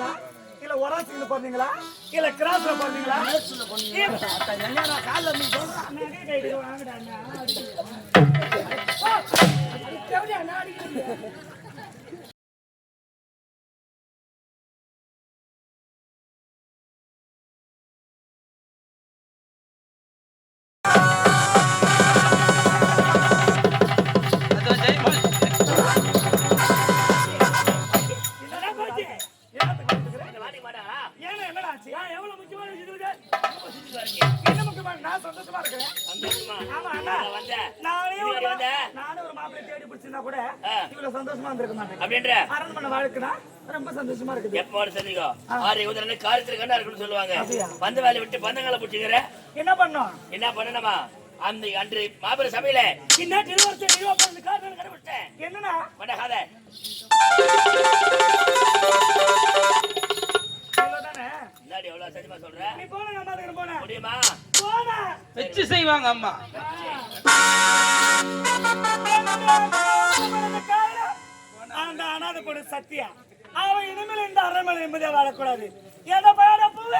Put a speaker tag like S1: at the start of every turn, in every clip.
S1: பண்ணீங்களா இல்ல ஒராசில பண்ணீங்களா இல்ல கிராஸ்ல பண்ணீங்களா
S2: என்னடா நீ சொல்ற
S3: அப்படின்ற?
S1: அரண்மனை வாழ்க்கைனா ரொம்ப சந்தோஷமா இருக்குது.
S3: எப்ப வர சொன்னீங்க ஆறு உதரனே காரியத்துல கண்டா இருக்குன்னு சொல்லுவாங்க? பந்த வேலை விட்டு பந்தங்களை பிடிச்சிக்கிற?
S1: என்ன பண்ணோம்
S3: என்ன பண்ணணுமா? அந்த அன்று மாபெரும் சபையில இன்னும் திருவருத்த நிறுவனம் காரணம் கண்டுபிடிச்சேன்
S1: என்னன்னா
S3: பண்ணாத? எவ்வளவு சத்தியமா
S1: நீ போன அம்மா கிட்ட போன
S3: முடியுமா?
S1: போன
S4: வச்சு செய்வாங்க அம்மா.
S1: அந்த அனாத பொண்ணு சத்யா அவன் இனிமேல் இந்த அரண்மனை நிம்மதியா வாழக்கூடாது. எந்த பையன புள்ள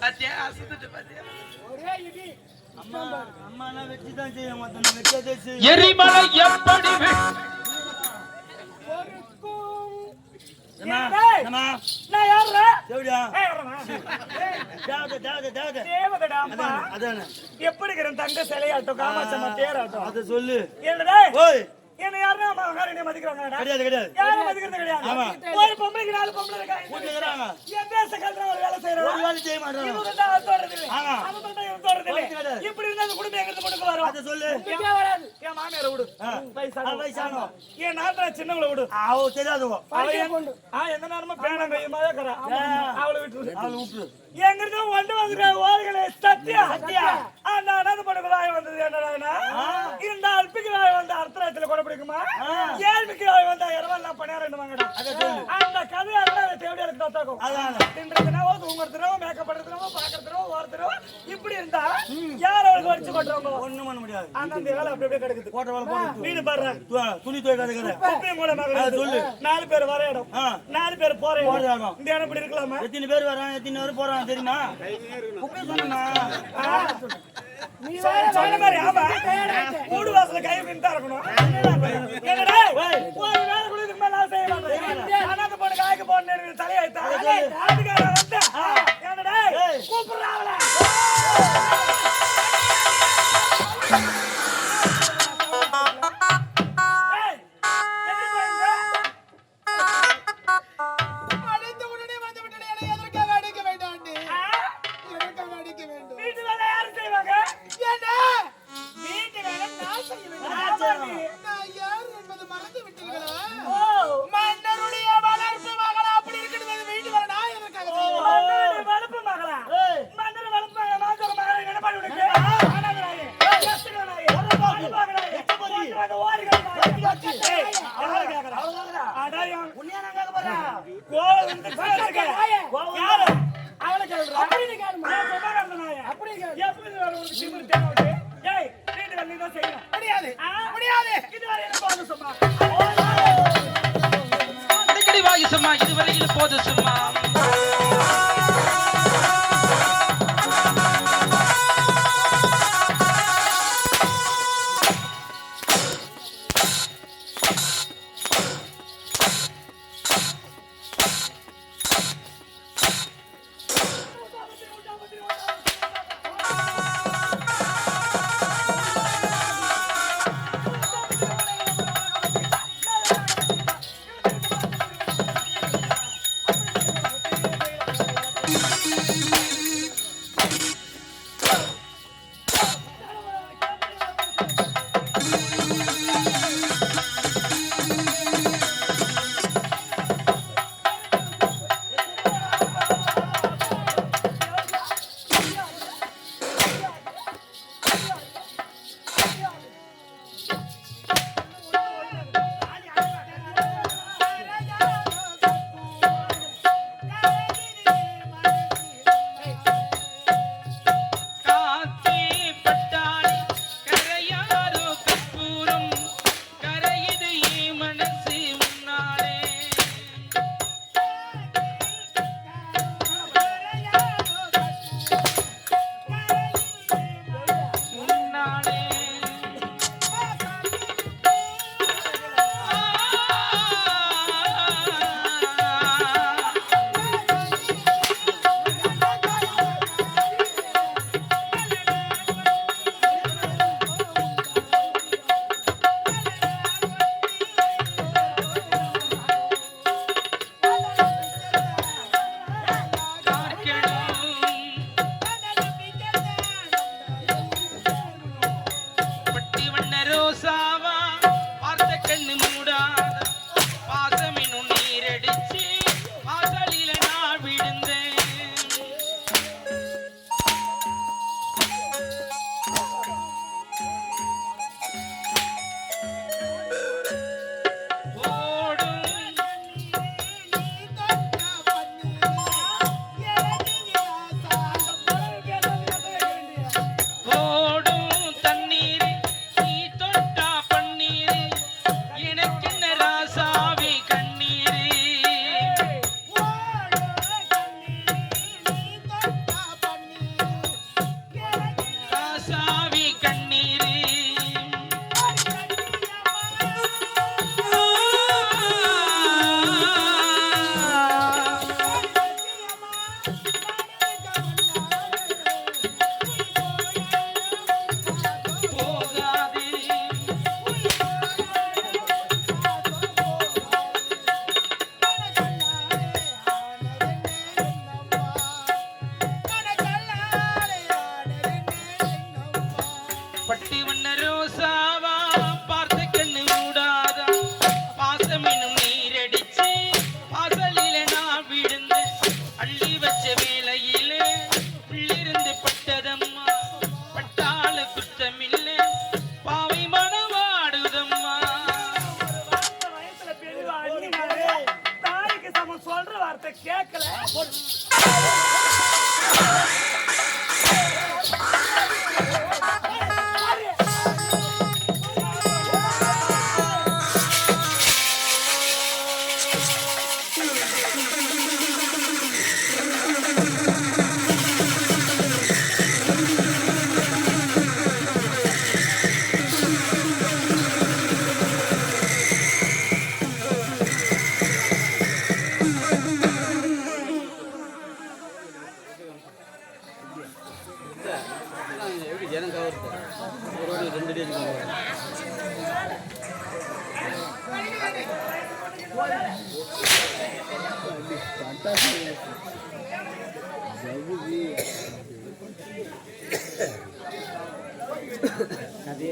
S4: பாத்தியா? அசந்துட்டு பாத்தியா?
S1: ஒரே இடி.
S2: அம்மா அம்மா
S4: எப்படி
S1: தங்க சிலையாட்டம் காமாட்சம்மா தேராட்டம்?
S2: அதை சொல்லு.
S1: என்னடா?
S2: ஓய்.
S1: என்ன யாருன்னா அம்மா காரணியை மதிக்கிறாங்கடா
S2: கிடையாது கிடையாது.
S1: யாரும் மதிக்கிறது கிடையாது.
S2: ஆமா.
S1: ஒரு பொம்பளைக்கு நாலு பொம்பளை இருக்காங்க என் கல்ற ஒரு வேலை
S2: ஒரு
S1: செய்யறோம்
S2: வேலை செய்ய மாட்டாங்க
S1: இவங்க தான் அது தோறது இல்லை.
S2: ஆமா.
S1: அவன் தான் இவன் தோறது இல்லை.
S2: கிடையாது.
S1: இப்படி இருந்தா அந்த குடும்பம் எங்கிருந்து கொண்டு வரும்?
S2: அதை சொல்லு.
S1: ஏன் வராது? என் மாமியாரை விடு. என் நாட்டுல சின்னவளை விடு.
S2: அவ தெரியாதவோ.
S1: அவ என்- ஆ, எந்த நேரமும் பேனம் கையுமா தான் இருக்கறா. அவளை விட்டுரு.
S2: அவளை
S1: கொண்டு வந்துக்கிற ஓடுகளே, சத்யா. அந்த அனாதை வந்தது என்னடான்னா, இந்த அல்பிக்கு வாய் வந்த கொடை பிடிக்குமா? ஏழ்மைக்கு வாய் வந்தா இரவெல்லாம் பணியாரண்டுவாங்கடா. அந்த கதையெல்லாம் அதை தேடி எடுத்து பார்த்தாக்கும்.
S2: அதானே
S1: தின்றதுனாவோ, தூங்குறதுனாவோ, மேக்கப் பண்றதுனாவோ, பார்க்கறதுனாவோ, ஓரத்துனாவோ, இப்படி இருந்தா யார் அவளுக்கு வச்சு கொட்டுறாங்களோ?
S2: ஒண்ணும் பண்ண முடியாது
S1: அந்தந்த வேலை அப்படி அப்படியே கிடக்குது.
S2: கோட்டை வேலை போட்டு
S1: வீடு பாருங்க.
S2: துணி துவைக்காத கதை
S1: குப்பையும் கூட மகளிர்
S2: சொல்லு.
S1: நாலு பேர் வர இடம். நாலு பேர் போற இடம். இந்த இடம் இப்படி இருக்கலாமா
S2: எத்தனை பேர் வரான் எத்தனை பேர் போறான் தெரியுமா குப்பை சொன்னா
S1: மூடு வாசல கை நின்று இருக்கணும். என்னடா? ஒரு வேலை கூட இதுக்கு மேல நான் செய்ய மாட்டேன். அனாதை பொண்ணு காய்க்கு போன என்னடா? கூப்பிடுறாங்களே 这是猫 പട്ടിവണ്ണ രോസാവ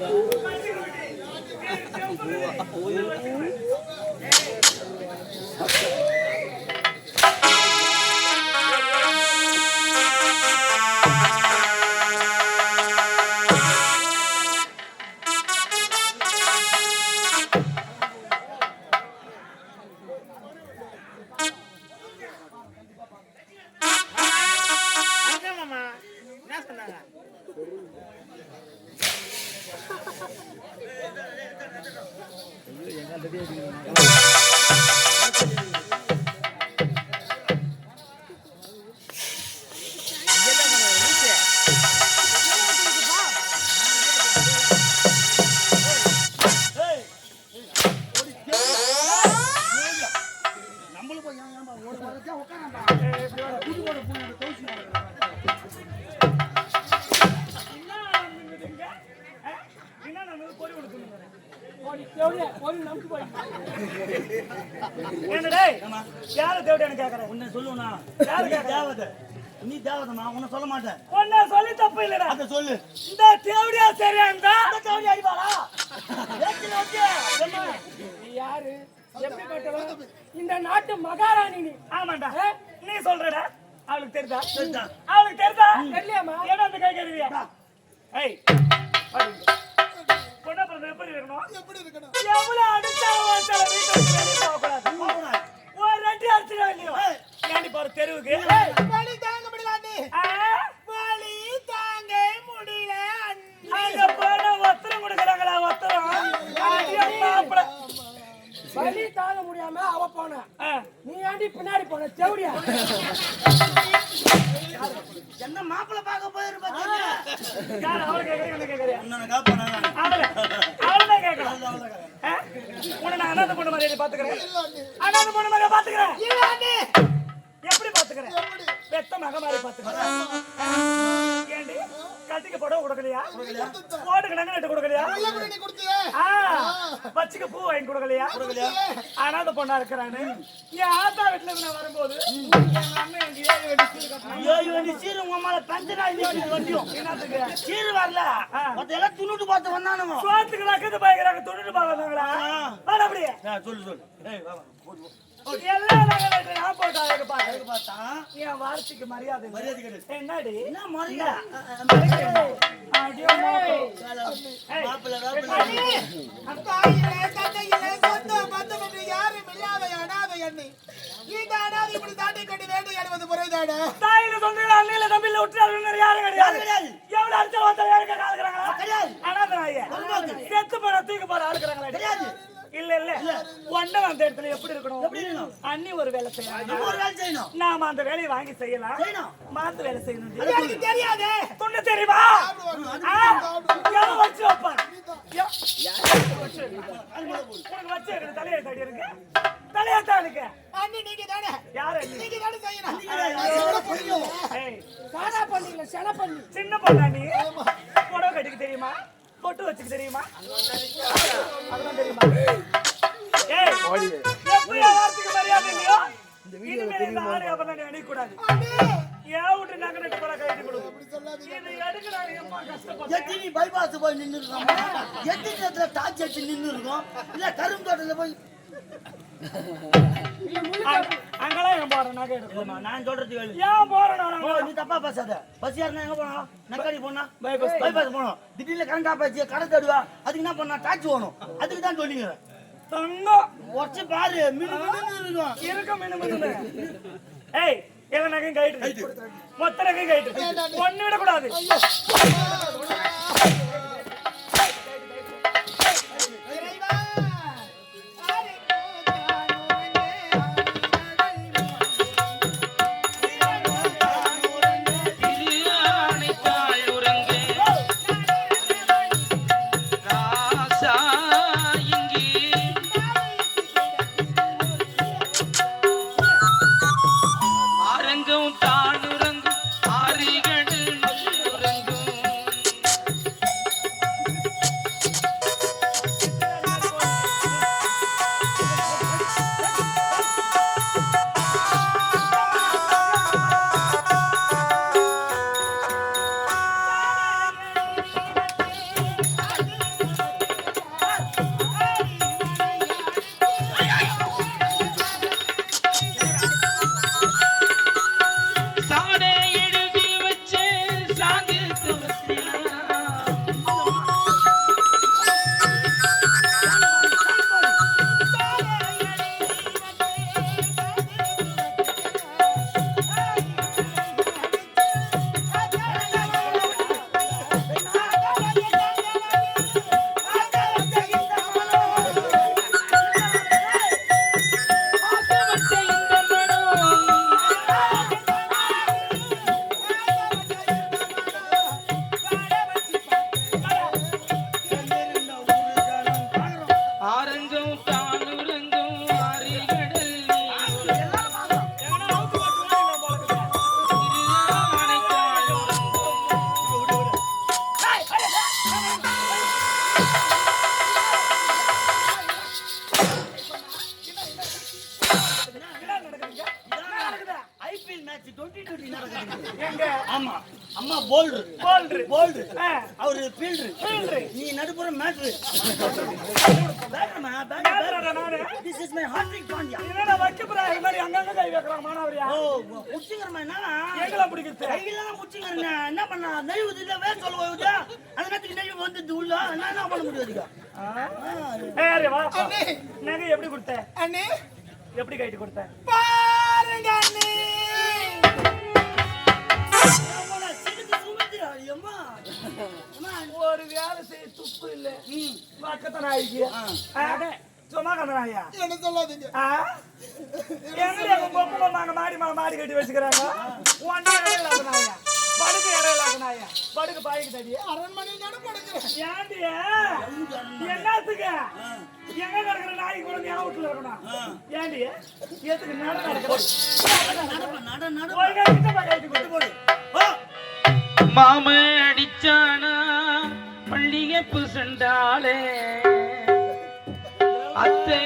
S1: Thank you.
S2: உன்னை சொல்லுவனா? தேவதை. நீ தேவதமா உன்னை சொல்ல மாட்டேன்.
S1: ஒன்ன சொல்லி தப்பு இல்லடா.
S2: அதை சொல்லு.
S1: இந்த தேவடியா சரியா இருந்தா? இந்த தேவடியா அடிப்பாளா
S5: நீ யாரு? எப்படிப்பட்டவன் இந்த நாட்டு மகாராணி நீ.
S1: ஆமாண்டா. நீ சொல்றடா. அவளுக்கு தெரியுதா?
S2: தெரியுதா?
S1: அவளுக்கு தெரியுதா?
S5: தெரியலையாம்மா?
S1: ஏடா அந்த கை கழுவியா? ஏய். பொண்ணா பிறந்த எப்படி இருக்கணும்?
S6: எப்படி இருக்கணும்?
S1: எவ்வளவு அடிச்சாலும் ஒருத்தர வீட்டை விட்டு வெளியே போகக்கூடாது. ஒரு ரெட்டி அடிச்சிட இல்லையோ? ஏண்டி பாரு தெருவுக்கு.
S6: வலி தாங்க முடியல அண்ணி? வலி தாங்க முடியல அண்ணி.
S1: அங்க போனா ஒத்தரம் கொடுக்குறாங்களா ஒத்தரம்.
S5: வலி தாங்க முடியாம அவ போன. நீ ஏண்டி பின்னாடி போன? தேவடியா
S2: என்ன மாப்பிள்ளை பார்க்க போயிருப்பா
S1: யார் அவளை கேக்குறீங்க, என்ன கேக்குறியா?
S2: உன்னை
S1: நான் அனாதை பொண்ணு மாதிரியே பாத்துக்கிறேன். அனாதை பொண்ணு மாதிரியே பாத்துக்கிறேன். பாத்துக்கிறேன். ஏண்டி? கட்டிக்க புடவை கொடுக்கலையா? ஓட்டுக்கு நகை நட்டு கொடுக்கலையா? வச்சுக்க பூ வாங்கி கொடுக்கலையா? அனாதை பொண்ணா இருக்கிறான்னு. என் ஆத்தா வீட்டுல இருந்து நான் வரும்போது ஏழு
S2: வண்டி சீரு உங்க அம்மால பஞ்சரா இந்த வண்டியும்
S1: என்னத்துக்கு?
S2: சீரு வரல
S1: ஆ.
S2: மத்த எல்லாம் துணுட்டு பார்த்து வந்தானுங்க
S1: சோத்துக்கு நக்கத்து பயங்கராங்க தொழில் பார்க்கறாங்களா வாடா அப்படியே
S2: சொல்லு.
S1: எல்லா நகை நான் போட்டா எனக்கு பாரு
S2: அதுக்கு பார்த்தா
S1: என் வார்த்தைக்கு மரியாதை இல்லை.
S2: மரியாதை கிடையாது.
S1: என்னடி?
S2: என்ன மரியா
S1: அடியோ மாப்பிள.
S2: மாப்பிள்ளை
S6: தாயிலே தந்தையிலே சொந்த பந்தம் என்று யாரும் இல்லாத அனாதை அண்ணி. இந்த அனாதை இப்படி தாண்டி கொண்டு வேட்டையாடுவது முறைதானே?
S1: தாயில சொந்தங்கள அண்ணில தம்பில விட்டுறாரு யாரும் கிடையாது.
S2: கிடையாது.
S1: எவ்வளவு அடிச்சா ஒருத்தர் யாருக்கு ஆளுக்கிறாங்களா
S2: கிடையாது.
S1: அனாதை நாயே செத்து போன தூக்கி போற ஆளுக்கிறாங்களா
S2: கிடையாது.
S1: இல்ல இல்ல ஒண்ட வந்த இடத்துல எப்படி இருக்கணும்?
S2: எப்படி இருக்கணும்?
S1: அண்ணி ஒரு வேலை செய்யணும்
S2: நம்ம ஒரு வேலை செய்யணும்.
S1: நாம அந்த வேலையை வாங்கி செய்யலாம். மாத்து வேலை செய்யணும்.
S6: எனக்கு தெரியாதே.
S1: துண்ணு தெரியுமா? வச்சு வைப்பான்? வச்சு தலையெழுத்து அடி இருக்கு. தலையெழுத்தா இருக்கு.
S6: அண்ணி நீங்க தானே
S1: யாரு?
S6: நீங்க தானே செய்யணும்.
S1: ஏய்,
S5: சாடா பண்ணிக்கல சென பண்ணி
S1: சின்ன பொண்ணா நீ புடவை கட்டிக்க தெரியுமா? பொட்டு வச்சுக்க தெரியுமா? அதெல்லாம் தெரியுமா ஏய் எப்படி வார்த்தைக்கு மரியாதை இல்லையோ இனிமேல் இந்த ஆடை அப்புறம் நீ அணியக்கூடாது ஏன் விட்டு நகை நட்டு போல கட்டி கொடு இது
S2: பைபாஸ் போய் நின்று இருக்கோம் இடத்துல அடிச்சு நின்று இருக்கோம் இல்ல கரும்பு தோட்டத்துல போய்
S1: அங்கெல்லாம் ஏன் போறேன் நகை எடுக்கும்
S2: இல்லம்மா, நான் சொல்றது கேளு.
S1: ஏன் போறேன்?
S2: நீ தப்பா பேசாத. பஸ் யாருன்னா எங்க போனோம் நக்காடி போனா?
S1: Bypass.
S2: பைபாஸ் போனோம் திடீர்னு கரண்ட் ஆஃப் ஆச்சு கடை தடுவா. அதுக்கு என்ன பண்ணா டாக்ஸி வேணும் அதுக்கு தான் சொல்லிக்கிறேன்.
S1: தங்கம்.
S2: உடச்சு பாரு.
S1: இருக்க மினுமினுன்னு. ஏய் எல்லா நகையும் கைட்டு மொத்த நகையும் கைட்டு ஒண்ணு விடக்கூடாது.
S2: நடுப்புற மேட்ரு
S1: மேலடா நானு.
S2: This is my Hardik Pandya
S1: என்னடா வைக்க போறாங்க இது மாதிரி அங்கங்க கை வைக்கிறான் மானாவரியா
S2: ஓ முச்சிங்கறமா என்ன? முச்சிங்கறன பண்ணா நெய்வுது இல்ல வேர் சொல்ல போகுதா அந்த நேரத்துக்கு நெய்வு வந்து உள்ள. என்ன என்ன பண்ண முடியும் அதுக்கு?
S1: ஏய், அரே வா.
S6: அண்ணே.
S1: நகை எப்படி கொடுத்த?
S6: அண்ணே.
S1: எப்படி கைட்டு கொடுத்த?
S6: பாருங்க அண்ணே.
S2: அம்மா
S1: ஒரு வேலை செய்ய துப்பு இல்ல. பக்கத்து நாய்க்கு சும்மா கந்த நாயா
S6: என்ன சொல்லாதீங்க?
S1: அவங்க பொம்மை பொம்மாங்க மாடி மேல மாடி கட்டி வச்சுக்கிறாங்க? இடம் இல்லாத நாயா படுக்க இடம் இல்லாத நாயா படுக்க பாய்க்கு தடியா
S6: அரண்மனையில் தானே படுக்கிறேன்.
S1: ஏண்டி? என்னத்துக்கு? எங்க கிடக்குற நாய் கூட வீட்டுல இருக்கணும். ஏண்டி? எதுக்கு நட
S2: நடப்பா நட
S4: பாம்பு அடிச்சானா மல்லிகைப்பு சென்றாலே அத்தை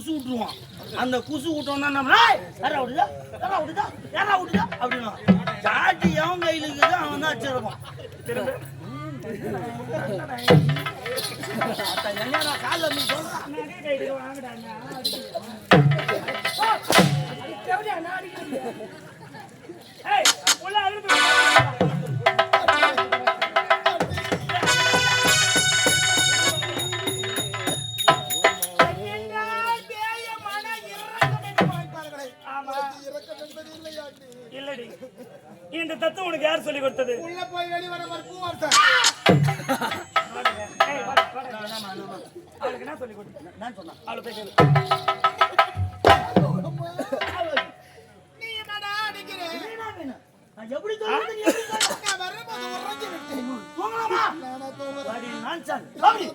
S2: குசு விட்டுருவான் அந்த குசு விட்டோம்னா நம்ம "ஏய், யாரா விடுதா? யாரா விடுதா? யாரா விடுதா? அப்படின்னா சாட்டி எவன் கையில இருக்குதோ அவன் தான் அடிச்சிருப்பான் அத்த
S1: இந்த தத்துவம் உனக்கு யார் சொல்லி கொடுத்தது?
S6: உள்ள போய் வெளிவர.
S1: அவளுக்கு என்ன சொல்லி
S2: நான் சொன்னேன்
S1: அவளை போய்
S6: நீ என்னடா அடிக்கிற?
S2: நான் எப்படி.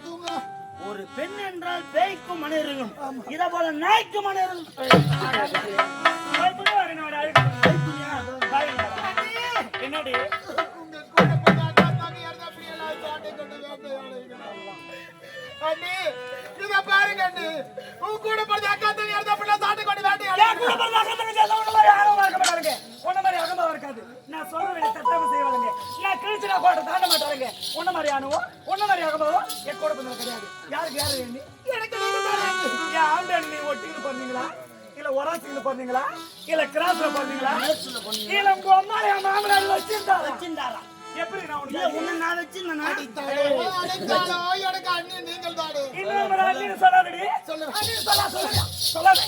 S6: தூங்குறேன்.
S2: ஒரு பெண் என்றால் பேய்க்கும் மன இருக்கும் இத போல நாய்க்கு மன
S1: என்னடி
S6: உங்க கூட அண்ணா சாட்டை கொண்டு. அண்ணே, இத பாருங்க அண்ணே. கூட பிறந்த அக்கா அப்படி எல்லாம் சாட்டை கொண்டு
S1: என்
S6: வேட்டையாடுகிறார்.
S1: கூட பிறந்த அக்கா எல்லாம் உன்ன மாதிரி யாரும் மாட்டாங்க. உன்ன மாதிரி அகமா இருக்காது. நான் சொல்ற வேண்டிய தட்டாம செய்வாங்க. நான் கிழிச்சு நான் கோட்டை தாண்ட மாட்டாங்க. உன்ன மாதிரி ஆணுவோ, உன்ன மாதிரி அகமாவோ என் கூட கிடையாது. யாருக்கு யாரு வேண்டி?
S6: எனக்கு நீங்க தானே அண்ணே.
S1: ஆண்டாண்டு நீ ஒட்டிக்கிட்டு பிறந்தீங்களா? இல்ல ஒராசிக்கிட்டு பிறந்தீங்களா? இல்ல கிராஸ்ல பிறந்தீங்களா? இல்ல உங்க அம்மா என் மாமனார்? வச்சிருந்தாரா?
S4: எப்படி நான்
S2: உன்னை நான் வச்சிருந்தேனா
S6: எனக்கு அண்ணி நீங்கள் தானே.
S4: இன்னொரு முறை அண்ணின்னு சொல்லாதடி.
S6: சொல்லு
S4: அண்ணி சொல்லா சொல்லா சொல்லாத.